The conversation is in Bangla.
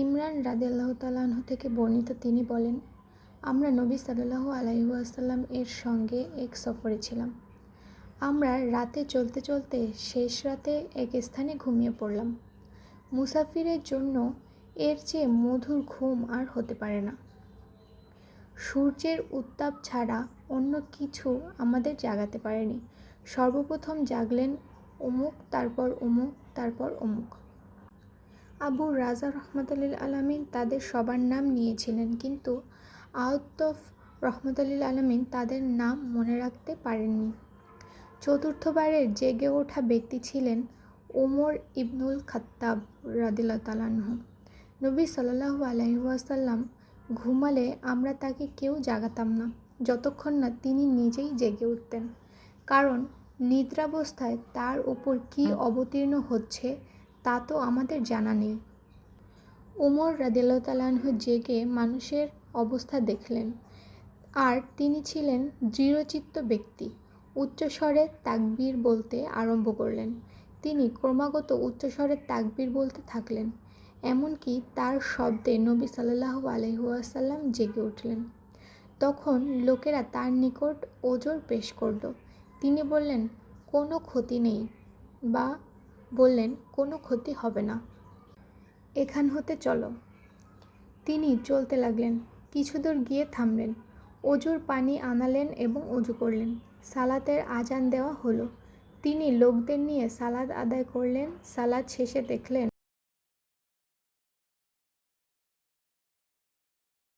ইমরান রাদিয়াল্লাহু তাআলাহু থেকে বর্ণিত তিনি বলেন, আমরা নবী সাল্লাল্লাহু আলাইহি ওয়াসাল্লাম এর সঙ্গে এক সফরে ছিলাম। আমরা রাতে চলতে চলতে শেষ রাতে এক স্থানে ঘুমিয়ে পড়লাম। মুসাফিরের জন্য এর চেয়ে মধুর ঘুম আর হতে পারে না। সূর্যের উত্তাপ ছাড়া অন্য কিছু আমাদের জাগাতে পারেনি। সর্বপ্রথম জাগলেন অমুক তারপর অমুক তারপর অমুক আবু রাজা রহমতুল্লিল আলমিন তাদের সবার নাম নিয়েছিলেন, কিন্তু আউতফ রহমতুল্লিল আলমিন তাদের নাম মনে রাখতে পারেননি। চতুর্থবারের জেগে ওঠা ব্যক্তি ছিলেন ওমর ইবনুল খাত্তাব রাদিল্লা তালাহ নবী সাল্লাহু আলহিহাসাল্লাম ঘুমালে আমরা তাকে কেউ জাগাতাম না, যতক্ষণ না তিনি নিজেই জেগে উঠতেন। কারণ নিদ্রাবস্থায় তার উপর কী অবতীর্ণ হচ্ছে তা তো আমাদের জানা নেই। ওমর রাদিল্লাহ জেগে মানুষের অবস্থা দেখলেন। আর তিনি ছিলেন দৃঢ়চিত্ত ব্যক্তি। উচ্চস্বরে তাকবীর বলতে আরম্ভ করলেন। তিনি ক্রমাগত উচ্চস্বরে তাকবীর বলতে থাকলেন, এমনকি তার শব্দে নবী সাল্লাহ আলহুয়াসাল্লাম জেগে উঠলেন। তখন লোকেরা তার নিকট ওজোর পেশ করল। তিনি বললেন, কোনো ক্ষতি নেই বা বললেন, কোনো ক্ষতি হবে না। এখান হতে চলো। তিনি চলতে লাগলেন। কিছু দূর গিয়ে থামলেন। অজুর পানি আনালেন এবং অজু করলেন। সালাতের আজান দেওয়া হলো। তিনি লোকদের নিয়ে সালাদ আদায় করলেন। সালাদ শেষে দেখলেন